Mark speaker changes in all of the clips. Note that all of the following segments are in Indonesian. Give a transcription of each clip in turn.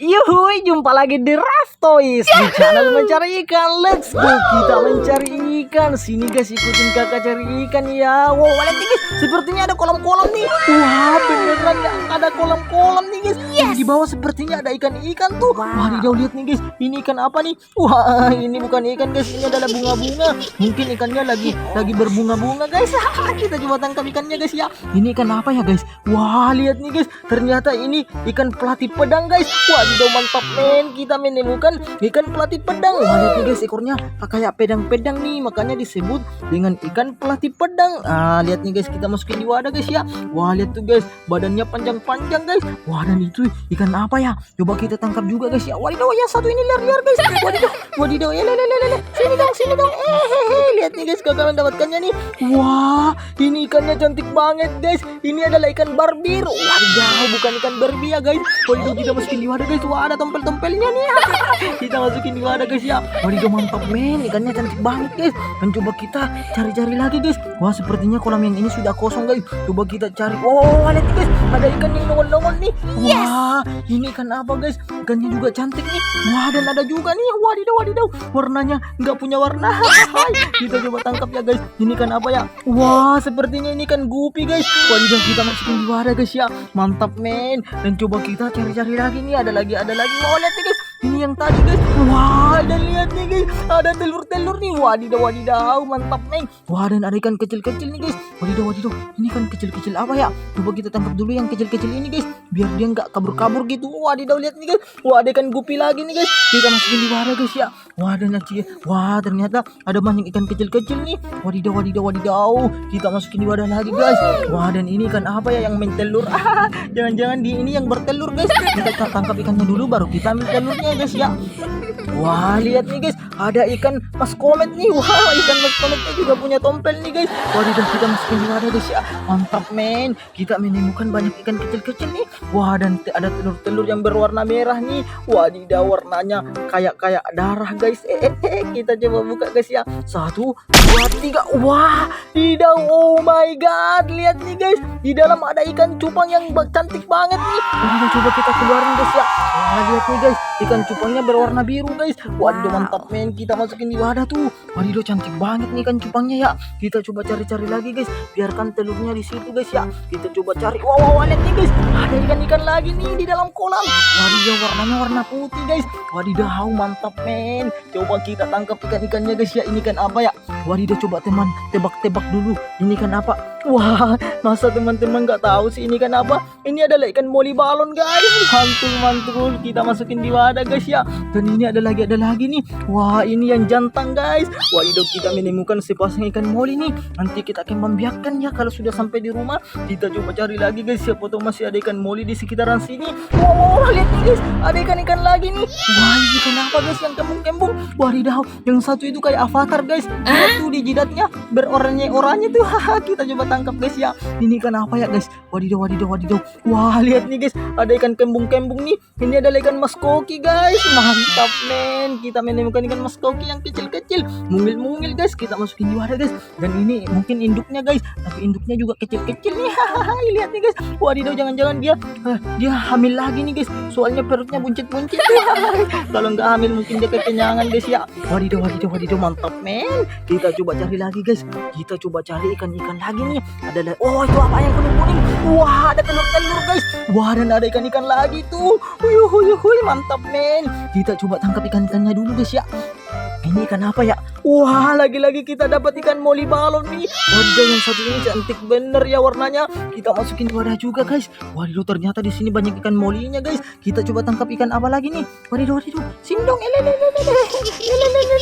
Speaker 1: Yuhui, jumpa lagi di Raf Toys Di channel mencari ikan. Let's go, kita mencari Sini guys, ikutin kakak cari ikan. Ya Wow, lihat nih guys, sepertinya ada kolam-kolam nih. Wah, beneran ya, ada kolam-kolam nih guys. Yes. Di bawah sepertinya ada ikan-ikan tuh. Wah, Wadidaw, lihat nih guys, ini ikan apa nih? Wah, ini bukan ikan guys, ini adalah bunga-bunga. Mungkin ikannya lagi lagi berbunga-bunga guys. Kita coba tangkap ikannya guys ya. Ini ikan apa ya guys? Wah, lihat nih guys, ternyata ini ikan pelatih pedang guys. Wadidaw, mantap men. Kita menemukan ikan pelatih pedang. Wah, lihat nih guys, ekornya. Kayak pedang-pedang nih Makanya disebut dengan ikan pelatih pedang. Ah, lihat nih guys, kita masukin di wadah guys ya. Wah, lihat tuh guys, badannya panjang-panjang guys. Wah, dan itu ikan apa ya? Coba kita tangkap juga guys ya. Wadidaw, yang satu ini liar-liar guys. Wadidaw, wadidaw, ya lele, lele, Sini dong, sini dong. Eh, hehe, lihat nih guys, kakak mendapatkannya nih. Wah, ini ikannya cantik banget guys. Ini adalah ikan barbir. Wadidaw, bukan ikan barbie ya guys. Wadidaw, kita masukin di wadah guys. Wah, ada tompel-tompelnya nih. Kita masukin di wadah guys ya. Wadidaw, mantap men. Ikannya cantik banget guys Dan coba kita cari-cari lagi guys. Wah, sepertinya kolam yang ini sudah kosong guys. Coba kita cari. Oh, lihat nih, guys. Ada ikan yang nongol-nongol nih. Wah, ini ikan apa guys? Ikannya juga cantik nih. Wah, dan ada juga nih. Wadidaw, wadidaw. Warnanya nggak punya warna. Hai, Kita coba tangkap ya guys. Ini ikan apa ya? Wah, sepertinya ini ikan gupi guys. Wadidaw, kita masukin di wadah guys ya. Mantap men. Dan coba kita cari-cari lagi nih. Ada lagi, ada lagi. Wah, lihat nih guys. Ini yang tadi guys. Wah dan lihat nih guys Ada telur-telur nih. Wadidaw wadidaw Mantap neng. Wah dan ada ikan kecil-kecil nih guys. Wadidaw wadidaw Ini kan kecil-kecil apa ya? Coba kita tangkap dulu yang kecil-kecil ini guys. Biar dia nggak kabur-kabur gitu. Wadidaw lihat nih guys. Wah ada ikan gupi lagi nih guys. Kita masukin di wadah guys ya. Wah dan nanti Wah ternyata ada banyak ikan kecil-kecil nih. Wadidaw wadidaw. Wadidaw Kita masukin di wadah lagi guys. Wah dan ini ikan apa ya yang main telur? Jangan-jangan di ini yang bertelur guys. Kita tangkap ikannya dulu baru kita ambil telurnya ya guys ya Wah lihat nih guys. Ada ikan mas komet nih. Wah ikan mas kometnya juga punya tompel nih guys. Wadidaw kita masukin di wadah guys ya. Mantap men. Kita menemukan banyak ikan kecil-kecil nih. Wah dan ada telur-telur yang berwarna merah nih. Wadidaw warnanya kayak kayak darah guys. Eh, eh, eh. Kita coba buka guys ya. Satu dua tiga. Wah Didaw oh my god Lihat nih guys. Di dalam ada ikan cupang yang cantik banget nih. Wadidaw coba kita keluarin guys ya. Wah lihat nih guys. Ikan cupangnya berwarna biru guys. Waduh mantap men. Kita masukin di wadah tuh. Waduh cantik banget nih ikan cupangnya ya. Kita coba cari-cari lagi guys. Biarkan telurnya di situ guys ya. Kita coba cari. Wow wow, wow lihat nih guys. Ada ikan-ikan lagi nih di dalam kolam. Wadidaw warnanya warna putih guys. Wadidaw mantap men. Coba kita tangkap ikan-ikannya guys ya. Ini kan apa ya Wadidaw coba teman Tebak-tebak dulu. Ini kan apa? Wah masa teman-teman nggak tahu sih ini kan apa? Ini adalah ikan moli balon guys. Mantul-mantul Kita masukin di wadah guys ya. Dan ini ada lagi ada lagi nih. Wah ini yang jantan guys. Wadidaw kita menemukan sepasang ikan moli nih. Nanti kita akan membiarkan ya Kalau sudah sampai di rumah. Kita coba cari lagi guys Siapa tahu masih ada ikan moli di sekitaran sini. Wow, wow lihat nih guys. Ada ikan-ikan lagi nih. Wah ini ikan apa guys yang kembung-kembung? Wadidaw yang satu itu kayak avatar guys. Lihat tuh di jidatnya Beroranye-oranye tuh. Haha kita coba tangkap guys ya. Ini ikan apa ya guys? Wadidaw wadidaw wadidaw. Wah lihat nih guys. Ada ikan kembung-kembung nih. Ini adalah ikan maskoki guys. Mantap men. Kita menemukan ikan maskoki yang kecil-kecil. Mungil-mungil guys. Kita masukin di wadah guys. Dan ini mungkin induknya guys. Tapi induknya juga kecil-kecil nih. Hahaha Lihat nih guys. Wadidaw jangan-jangan dia eh, Dia hamil lagi nih guys. Soalnya perutnya buncit-buncit. Kalau nggak hamil mungkin dia kekenyangan guys ya. Wadidaw wadidaw wadidaw. Mantap men coba cari lagi guys. Kita coba cari ikan-ikan lagi nih. Ada Oh itu apa yang kuning-kuning Wah ada telur-telur guys. Wah dan ada ikan-ikan lagi tuh. Uyuh mantap men. Kita coba tangkap ikan-ikannya dulu guys ya ini ikan apa ya? Wah, lagi-lagi kita dapat ikan moli balon nih. Waduh, yang satu ini cantik bener ya warnanya. Kita masukin di wadah juga, guys. Waduh, ternyata di sini banyak ikan molinya, guys. Kita coba tangkap ikan apa lagi nih? Waduh, waduh, sini dong.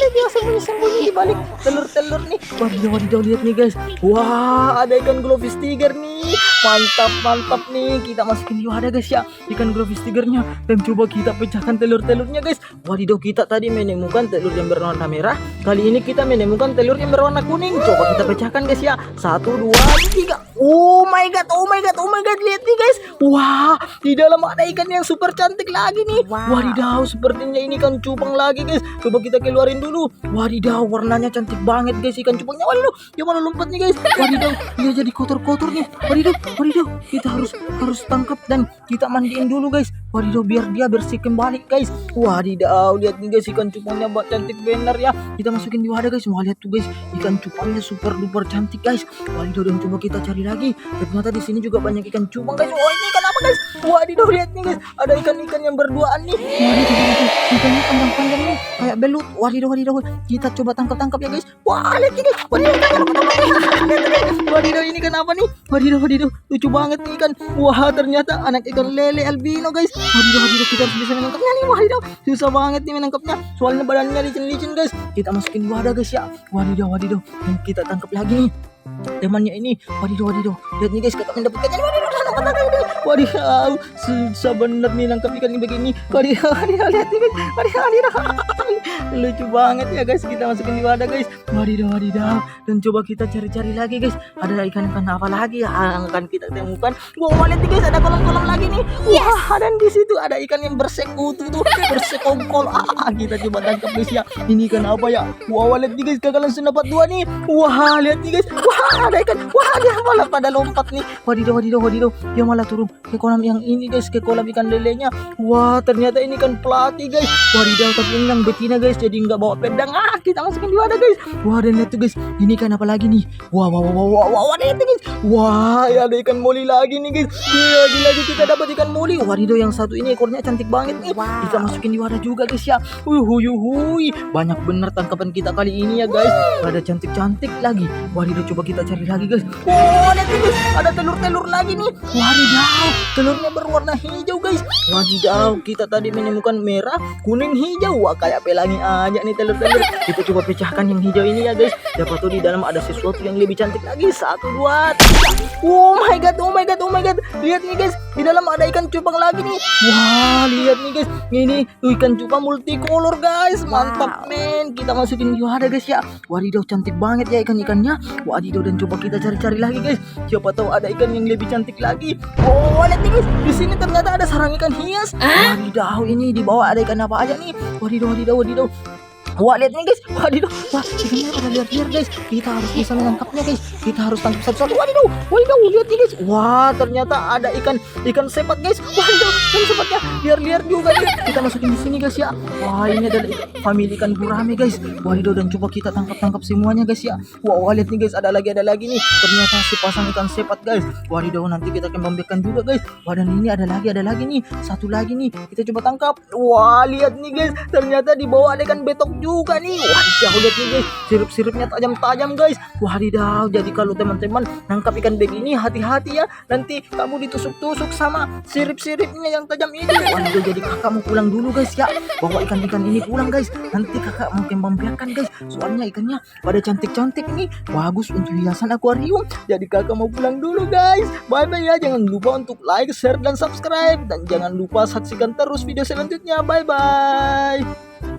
Speaker 1: Dia sembunyi-sembunyi di balik telur-telur nih. Waduh, waduh, lihat nih, guys. Wah, ada ikan glowfish tiger nih. Mantap, mantap nih. Kita masukin di wadah, guys ya. Ikan glowfish tigernya. Dan coba kita pecahkan telur-telurnya, guys. Wadidaw, kita tadi menemukan telur yang berwarna merah. Kali ini kita menemukan telur yang berwarna kuning. Coba kita pecahkan guys ya. Satu, dua, tiga. Oh my god, oh my god, oh my god, lihat nih guys. Wah, di dalam ada ikan yang super cantik lagi nih.
Speaker 2: Wow.
Speaker 1: Wadidaw, sepertinya ini ikan cupang lagi guys. Coba kita keluarin dulu. Wadidaw, warnanya cantik banget guys ikan cupangnya. Wadidaw, dia mana lompat nih guys. Wadidaw, dia jadi kotor-kotor nih. Wadidaw, wadidaw, kita harus harus tangkap dan kita mandiin dulu guys. Wadidaw, biar dia bersih kembali guys. Wadidaw, lihat nih guys ikan cupangnya buat cantik bener ya. Kita masukin di wadah guys. Wah, lihat tuh guys, ikan cupangnya super duper cantik guys. Wadidaw, dan coba kita cari lagi. Ternyata di sini juga banyak ikan cupang guys. Oh, ini ikan apa guys? Wadidaw, lihat nih guys, ada ikan-ikan yang berduaan nih. Wadidaw, wadidaw, ikannya panjang-panjang nih, kayak belut. Wadidaw, wadidaw, kita coba tangkap-tangkap ya guys. Wah, lihat nih guys, wadidaw, ini ikan apa nih? Wadidaw, wadidaw, lucu banget nih ikan. Wah, ternyata anak ikan lele albino guys. Wadidaw, wadidaw, kita harus bisa menangkapnya nih. Wadidaw, susah banget nih menangkapnya. Soalnya badannya licin-licin guys. Kita masukin wadah guys ya. Wadidaw, wadidaw, dan kita tangkap lagi nih temannya ini wadidaw wadidaw. Lihat nih guys kakak mendapatkannya wadidaw nangkap nangkap ini wadidaw. Susah bener nih nangkap ikan ini begini. Wadidaw wadidaw lihat nih guys. Wadidaw wadidaw lucu banget ya guys kita masukin di wadah guys. Wadidaw wadidaw. Dan coba kita cari-cari lagi guys. Ada ikan-ikan apa lagi yang akan kita temukan? Wow lihat nih guys ada kolam-kolam lagi nih. Wah dan di situ ada ikan yang bersekutu tuh bersekongkol. Ah kita coba tangkap guys ya. Ini ikan apa ya? Wow lihat nih guys kakak langsung dapat dua nih. Wah lihat nih guys. Wah ada ikan. Wah dia malah pada lompat nih. Wadidaw wadidaw wadidaw. Dia malah turun ke kolam yang ini guys ke kolam ikan lelenya. Wah ternyata ini kan pelatih guys. Wadidaw tapi ini yang betina guys jadi nggak bawa pedang. Ah kita masukin di wadah guys. Wah dan lihat tuh guys. Ini ikan apa lagi nih? Wah wah wah wah wah wah, wah tuh guys. Wah ya ada ikan moli lagi nih guys. Ya lagi kita dapat ikan moli. Wadidaw yang satu ini ekornya cantik banget nih.
Speaker 2: Wow.
Speaker 1: kita masukin di wadah juga guys ya. Huy. banyak bener tangkapan kita kali ini ya guys. Ada cantik-cantik lagi. Wadidaw coba kita cari lagi guys. Oh lihat nih guys. Ada telur-telur lagi nih. Wadidaw telurnya berwarna hijau guys. Wadidaw kita tadi menemukan merah kuning hijau. Wah kayak pelangi aja nih telur-telur kita coba pecahkan yang hijau ini ya guys. Siapa tahu di dalam ada sesuatu yang lebih cantik lagi. Satu dua tiga oh my god oh my god oh my god. Lihat nih guys. Di dalam ada ikan cupang lagi nih. Wah lihat nih guys. Ini tuh ikan cupang multicolor guys. Mantap
Speaker 2: Wow.
Speaker 1: men. Kita masukin wadah guys ya. Wadidaw cantik banget ya ikan-ikannya wadidaw dan coba kita cari-cari lagi guys. Siapa tahu ada ikan yang lebih cantik lagi. Oh lihat nih guys. Di sini ternyata ada sarang ikan hias. Wadidaw ini di bawah ada ikan apa aja nih? Wadidaw wadidaw wadidaw Wah lihat nih guys, wadidaw, wah ikannya pada liar-liar guys. Kita harus bisa menangkapnya guys. Kita harus tangkap satu-satu. Wadidaw, wadidaw, lihat nih guys. Wah ternyata ada ikan ikan sepat guys. Wadidaw, ikan sepatnya liar-liar juga guys. Kita masukin di sini guys ya. Wah ini adalah ikan family ikan gurame guys. Wadidaw dan coba kita tangkap-tangkap semuanya guys ya. Wah, wah lihat nih guys, ada lagi ada lagi nih. Ternyata si pasang ikan sepat guys. Wadidaw nanti kita akan membiarkan juga guys. Wah dan ini ada lagi ada lagi nih. Satu lagi nih. Kita coba tangkap. Wah lihat nih guys. Ternyata di bawah ada ikan betok juga nih. Wadidaw lihat nih guys. Sirup-sirupnya tajam-tajam guys. Wadidaw. Jadi kalau teman-teman nangkap ikan begini hati-hati ya. Nanti kamu ditusuk-tusuk sama sirip-siripnya yang tajam ini. Wadidaw jadi kakak mau pulang dulu guys ya. Bawa ikan-ikan ini pulang guys. Nanti kakak mau membiarkan guys. Soalnya ikannya pada cantik-cantik nih. Bagus untuk hiasan akuarium. Jadi kakak mau pulang dulu guys. Bye-bye ya. Jangan lupa untuk like, share, dan subscribe. Dan jangan lupa saksikan terus video selanjutnya. Bye-bye.